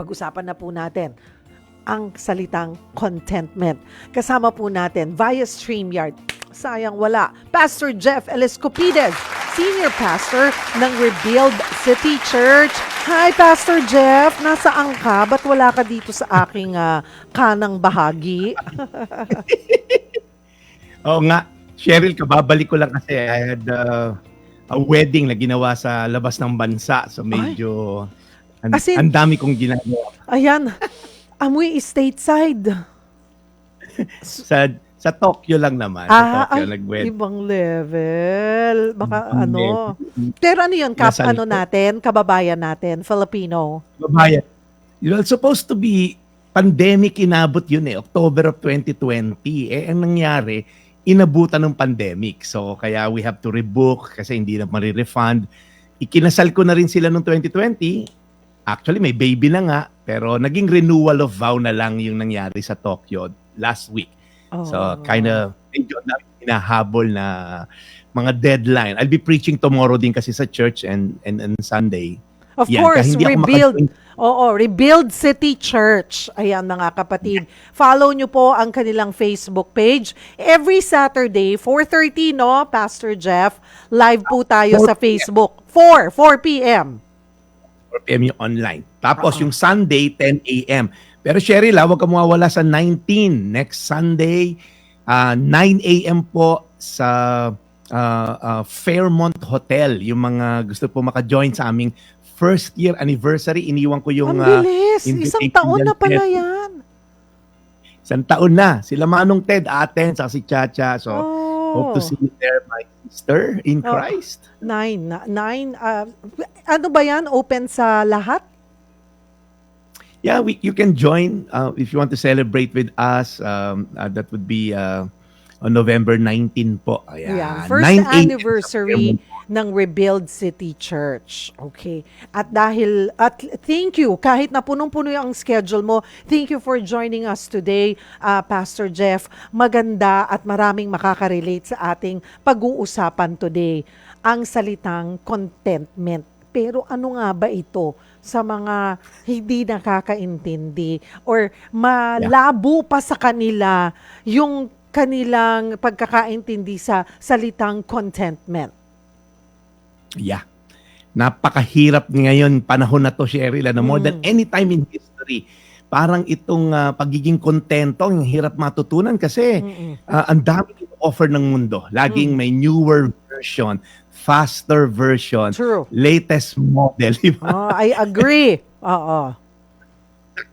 pag-usapan na po natin ang salitang contentment. Kasama po natin via StreamYard. Sayang wala. Pastor Jeff Elescopides, Senior Pastor ng Rebuild City Church. Hi, Pastor Jeff. Nasaan ka? Ba't wala ka dito sa aking ah, kanang bahagi? Oo nga, Cheryl, kababalik ko lang kasi I had uh, a wedding na ginawa sa labas ng bansa. So medyo ang, As in- ang dami kong ginagawa. Ayan. Amoy stateside. Sa, sa Tokyo lang naman. Ah, sa Tokyo, ay, nag-wedding. ibang level. Baka Ibang ano. level. Pero ano yun, kap, Nasa ano natin, kababayan natin, Filipino. Babayan. You know, supposed to be pandemic inabot yun eh, October of 2020. Eh, ang nangyari, inabutan ng pandemic. So, kaya we have to rebook kasi hindi na marirefund. Ikinasal ko na rin sila noong 2020. Actually, may baby na nga. Pero naging renewal of vow na lang yung nangyari sa Tokyo last week. Oh. So, kind of, medyo na hinahabol na mga deadline. I'll be preaching tomorrow din kasi sa church and and, and Sunday. Of Yan, course, rebuild. Oo, Rebuild City Church. Ayan mga kapatid. Follow nyo po ang kanilang Facebook page. Every Saturday, 4.30, no, Pastor Jeff? Live po tayo 4 sa Facebook. 4, 4 p.m. 4 p.m. yung online. Tapos Oo. yung Sunday, 10 a.m. Pero Cheryl, ah, huwag ka mawawala sa 19. Next Sunday, ah, 9 a.m. po sa ah, ah, Fairmont Hotel. Yung mga gusto po maka-join sa aming first year anniversary. Iniwan ko yung Ang ah, bilis. Isang invitation taon na pala yan. isang taon na. Sila Manong Ted, aten, sa si Chacha. So, oh. hope to see you there, my sister in Oh. Christ. Nine. Nine. ah, ano ba yan? Open sa lahat? Yeah, we, you can join uh, if you want to celebrate with us. Um, uh, that would be uh, on November 19 po. Ayan. Yeah, first 9 a.m. anniversary ng Rebuild City Church. Okay. At dahil, at thank you, kahit na punong-puno ang schedule mo, thank you for joining us today, uh, Pastor Jeff. Maganda at maraming makaka-relate sa ating pag-uusapan today, ang salitang contentment. Pero ano nga ba ito sa mga hindi nakakaintindi or malabo pa sa kanila yung kanilang pagkakaintindi sa salitang contentment? Yeah. Napakahirap ngayon panahon na to, Cheryl, ano, more Mm. than any time in history. Parang itong uh, pagiging kontento, ang hirap matutunan kasi uh, ang dami offer ng mundo. Laging may newer version, faster version, True. latest model, di ba? Oh, I agree. Oo.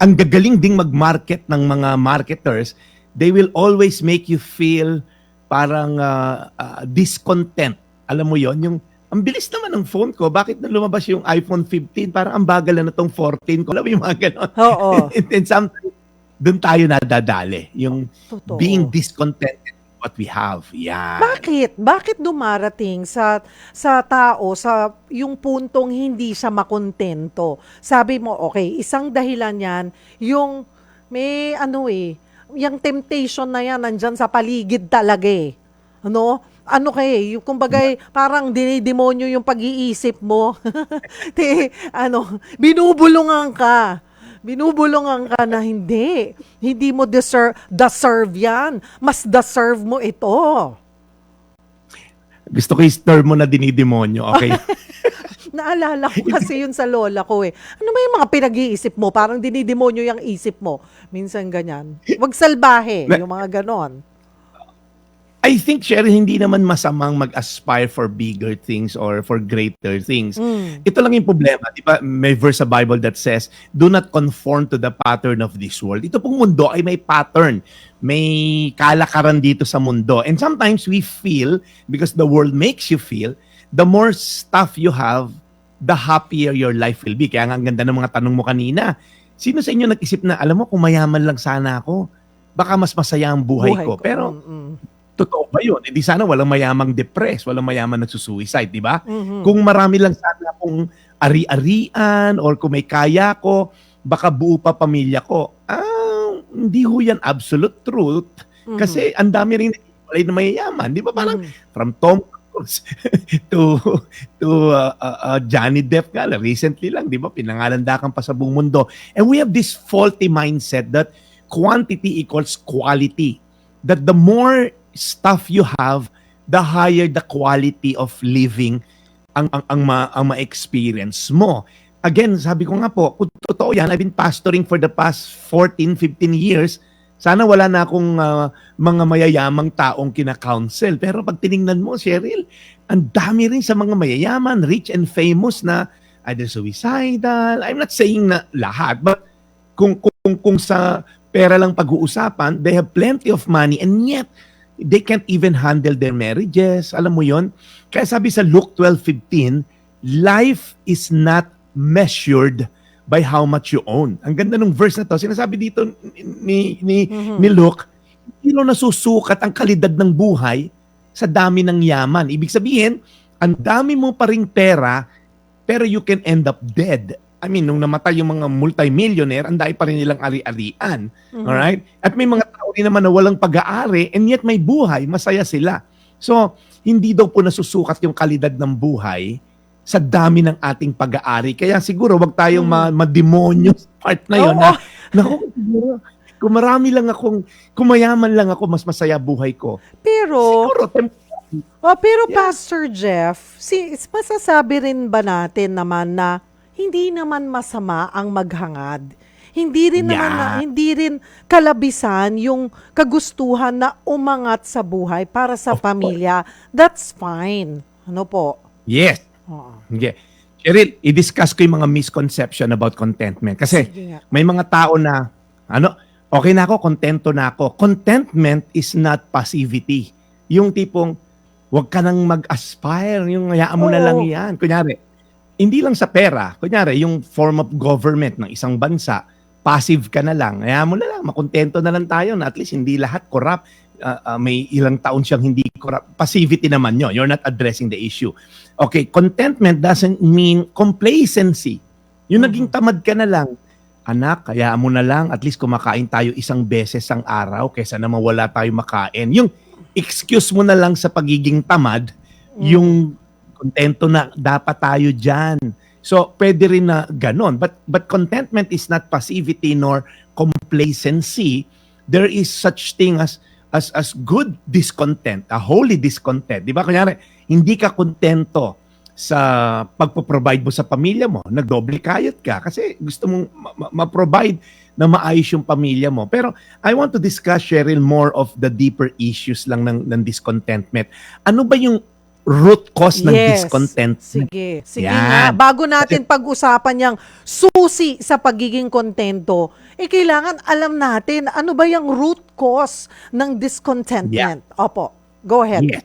ang gagaling ding mag-market ng mga marketers, they will always make you feel parang uh, uh, discontent. Alam mo yon yung ang bilis naman ng phone ko, bakit na lumabas yung iPhone 15? Parang ang bagal na itong 14 ko. Alam mo yung mga ganon. Oo. and, and sometimes, doon tayo nadadali. Yung Totoo. being discontented what we have. Yan. Bakit? Bakit dumarating sa sa tao sa yung puntong hindi siya makontento? Sabi mo, okay, isang dahilan yan, yung may ano eh, yung temptation na yan nandyan sa paligid talaga eh. Ano? Ano kay, yung kumbaga parang dinidemonyo yung pag-iisip mo. Te, ano, binubulungan ka. Binubulungan ka na hindi. Hindi mo deserve, deserve yan. Mas deserve mo ito. Gusto ko i-stir mo na dinidemonyo, okay? Naalala ko kasi yun sa lola ko eh. Ano ba yung mga pinag-iisip mo? Parang dinidemonyo yung isip mo. Minsan ganyan. Wag salbahe, yung mga ganon. I think, Cheryl, hindi naman masamang mag-aspire for bigger things or for greater things. Mm. Ito lang yung problema. Di ba? May verse sa Bible that says, do not conform to the pattern of this world. Ito pong mundo ay may pattern. May kalakaran dito sa mundo. And sometimes we feel, because the world makes you feel, the more stuff you have, the happier your life will be. Kaya nga ang ganda ng mga tanong mo kanina. Sino sa inyo nag-isip na, alam mo, kung mayaman lang sana ako, baka mas masaya ang buhay, ko. Pero Mm-mm. Totoo ba yun? Hindi sana walang mayamang depressed, walang mayamang nagsusuicide, di ba? Mhm. Kung marami lang sana akong ari-arian or kung may kaya ko, baka buo pa pamilya ko. Ah, hindi ho yan absolute truth. Mhm. Kasi ang dami rin naghiwalay na mayayaman. Di ba? Parang Mhm. from Tom course, to to uh, uh, uh, Johnny Depp nga lang, recently lang, 'di ba? Pinangalandakan pa sa buong mundo. And we have this faulty mindset that quantity equals quality. That the more stuff you have, the higher the quality of living ang ang ang, ma, ang ma-experience mo. Again, sabi ko nga po, kung totoo yan, I've been pastoring for the past 14, 15 years. Sana wala na akong ah, mga mayayamang taong kina-counsel. Pero pag tiningnan mo, Cheryl, ang dami rin sa mga mayayaman, rich and famous na either suicidal. I'm not saying na lahat, but kung, kung, kung sa pera lang pag-uusapan, they have plenty of money and yet they can't even handle their marriages. Alam mo yon? Kaya sabi sa Luke 12:15, life is not measured by how much you own. Ang ganda ng verse na to. Sinasabi dito ni ni ni Luke, hindi raw nasusukat ang kalidad ng buhay sa dami ng yaman. Ibig sabihin, ang dami mo pa ring pera, pero you can end up dead. I mean, nung namatay yung mga multimillionaire, ang dami pa rin nilang ari-arian. Alright? At may mga tao rin naman na walang pag-aari and yet may buhay, masaya sila. So, hindi daw po nasusukat yung kalidad ng buhay sa dami ng ating pag-aari. Kaya siguro wag tayong ma- ma-demonyo part na yun. Oo. Na, naku, siguro, kung marami lang akong, kung mayaman lang ako, mas masaya buhay ko. Pero, Siguro, tem- oh, pero Yeah. Pastor Jeff, si, masasabi rin ba natin naman na hindi naman masama ang maghangad? Hindi rin naman na, Yeah. hindi rin kalabisan yung kagustuhan na umangat sa buhay para sa Of pamilya. That's fine. Ano po? yes. Oo. Yeah. Cheryl, i-discuss ko yung mga misconception about contentment. Kasi may mga tao na, ano, okay na ako, kontento na ako. Contentment is not passivity. Yung tipong, wag ka nang mag-aspire, yung hayaan mo na Oo. lang yan. Kunyari, hindi lang sa pera. Kunyari, yung form of government ng isang bansa, passive ka na lang. Hayaan mo na lang, makontento na lang tayo na at least hindi lahat corrupt. Ah, ah, may ilang taon siyang hindi corrupt. Passivity naman yun. You're not addressing the issue. Okay, contentment doesn't mean complacency. Yung naging tamad ka na lang, anak, kaya mo na lang, at least kumakain tayo isang beses ang araw kaysa na mawala tayo makain. Yung excuse mo na lang sa pagiging tamad, yung kontento na dapat tayo dyan. So, pwede rin na ganon. But, but contentment is not passivity nor complacency. There is such thing as as as good discontent, a holy discontent. Di ba? Kunyari, hindi ka kontento sa pagpo-provide mo sa pamilya mo, nagdoble kayod ka kasi gusto mong ma- ma- ma-provide na maayos yung pamilya mo. Pero I want to discuss, Cheryl, more of the deeper issues lang ng, ng discontentment. Ano ba yung root cause ng Yes. discontent? Sige. Sige Yan. nga. Bago natin pag-usapan yung susi sa pagiging kontento, eh kailangan alam natin ano ba yung root cause ng discontentment. Opo. Go ahead. Yeah.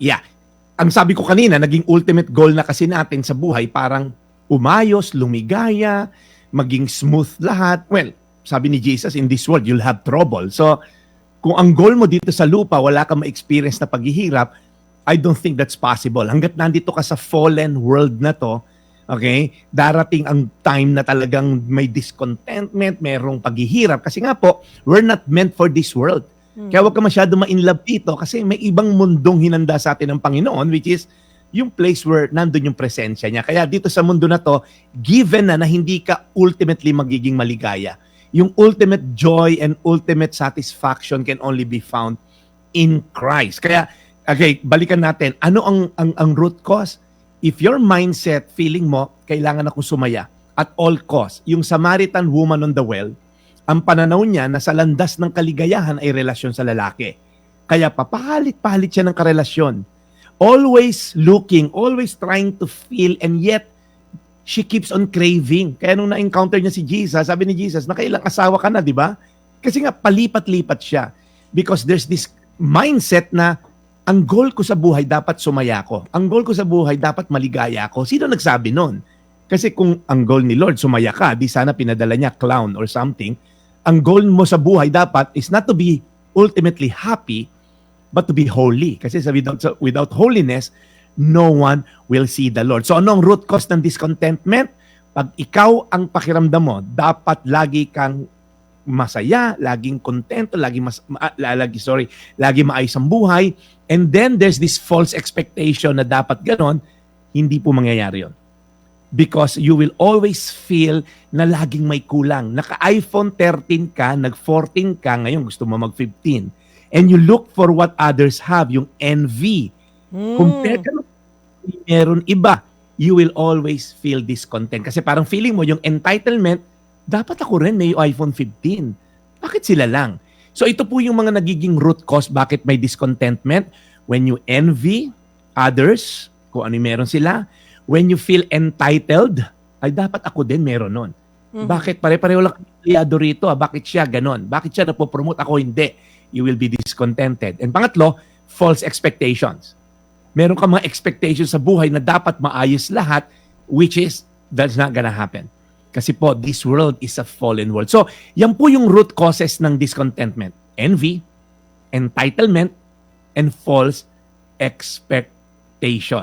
Yeah. Ang sabi ko kanina, naging ultimate goal na kasi natin sa buhay, parang umayos, lumigaya, maging smooth lahat. Well, sabi ni Jesus, in this world, you'll have trouble. So, kung ang goal mo dito sa lupa, wala kang ma-experience na paghihirap, I don't think that's possible. Hanggat nandito ka sa fallen world na to, okay, darating ang time na talagang may discontentment, merong paghihirap. Kasi nga po, we're not meant for this world. Kaya huwag ka masyado ma-inlove dito kasi may ibang mundong hinanda sa atin ng Panginoon which is yung place where nandun yung presensya niya. Kaya dito sa mundo na to, given na na hindi ka ultimately magiging maligaya, yung ultimate joy and ultimate satisfaction can only be found in Christ. Kaya, okay, balikan natin. Ano ang, ang, ang root cause? If your mindset, feeling mo, kailangan ako sumaya at all cost. Yung Samaritan woman on the well, ang pananaw niya na sa landas ng kaligayahan ay relasyon sa lalaki. Kaya papahalit-pahalit siya ng karelasyon. Always looking, always trying to feel, and yet she keeps on craving. Kaya nung na-encounter niya si Jesus, sabi ni Jesus, nakailang asawa ka na, di ba? Kasi nga, palipat-lipat siya. Because there's this mindset na ang goal ko sa buhay dapat sumaya ko. Ang goal ko sa buhay dapat maligaya ako. Sino nagsabi nun? Kasi kung ang goal ni Lord sumaya ka, di sana pinadala niya clown or something. Ang goal mo sa buhay dapat is not to be ultimately happy, but to be holy. Kasi sa without, sa- without holiness, no one will see the Lord. So anong root cause ng discontentment? Pag ikaw ang pakiramdam mo, dapat lagi kang masaya, laging kontento, laging mas ma, la- lagi sorry, lagi maayos ang buhay. And then there's this false expectation na dapat ganon, hindi po mangyayari 'yon. Because you will always feel na laging may kulang. Naka-iPhone 13 ka, nag-14 ka, ngayon gusto mo mag-15. And you look for what others have, yung envy. Mm. Compare ka meron iba, you will always feel discontent. Kasi parang feeling mo yung entitlement, dapat ako rin may iPhone 15. Bakit sila lang? So ito po yung mga nagiging root cause bakit may discontentment. When you envy others, kung ano meron sila. When you feel entitled, ay dapat ako din meron nun. Mhm. Bakit pare-pareho lang kayado rito? Ah? Bakit siya ganon? Bakit siya napopromote? Ako hindi. You will be discontented. And pangatlo, false expectations. Meron ka mga expectations sa buhay na dapat maayos lahat, which is, that's not gonna happen. Kasi po, this world is a fallen world. So, yan po yung root causes ng discontentment. Envy, entitlement, and false expectations.